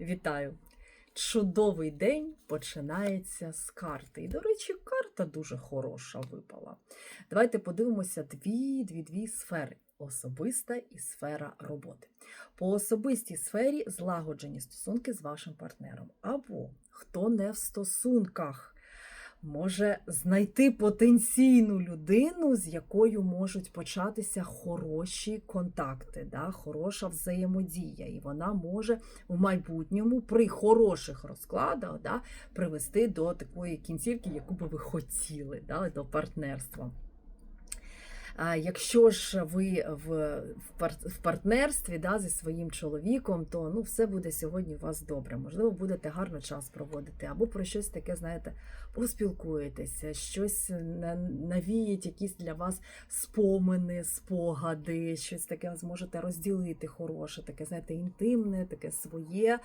Вітаю! Чудовий день починається з карти. І, до речі, карта дуже хороша випала. Давайте подивимося дві, дві, дві сфери: особиста і сфера роботи. По особистій сфері злагоджені стосунки з вашим партнером. Або хто не в стосунках. Може знайти потенційну людину, з якою можуть початися хороші контакти, да, хороша взаємодія. І вона може в майбутньому при хороших розкладах да, привести до такої кінцівки, яку би ви хотіли, да, до партнерства. Якщо ж ви в, в, партнерстві да, зі своїм чоловіком, то ну, все буде сьогодні у вас добре. Можливо, будете гарно час проводити, або про щось таке, знаєте, поспілкуєтеся, щось навіють якісь для вас спомини, спогади, щось таке зможете розділити хороше, таке, знаєте, інтимне, таке своє,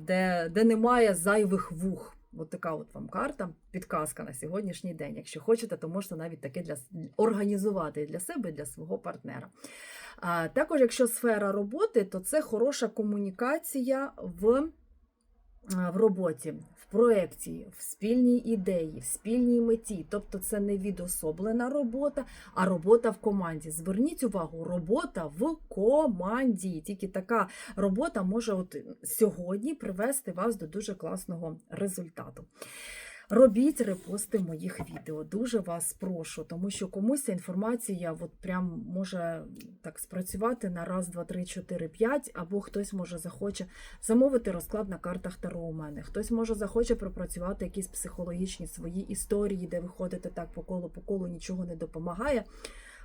де, де немає зайвих вух. От така от вам карта, підказка на сьогоднішній день. Якщо хочете, то можете навіть таке для організувати для себе для свого партнера. А, також, якщо сфера роботи, то це хороша комунікація в, в роботі, в проєкті, в спільній ідеї, в спільній меті. Тобто це не відособлена робота, а робота в команді. Зверніть увагу, робота в команді. Тільки така робота може от сьогодні привести вас до дуже класного результату. Робіть репости моїх відео. Дуже вас прошу, тому що комусь ця інформація от прям може так спрацювати на раз, два, три, чотири, п'ять, або хтось може захоче замовити розклад на картах Таро у мене. Хтось може захоче пропрацювати якісь психологічні свої історії, де ви ходите так по колу, по колу нічого не допомагає.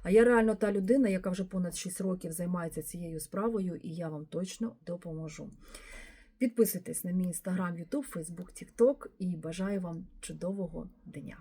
А я реально та людина, яка вже понад 6 років займається цією справою, і я вам точно допоможу. Підписуйтесь на мій інстаграм, Ютуб, Фейсбук, Тікток і бажаю вам чудового дня!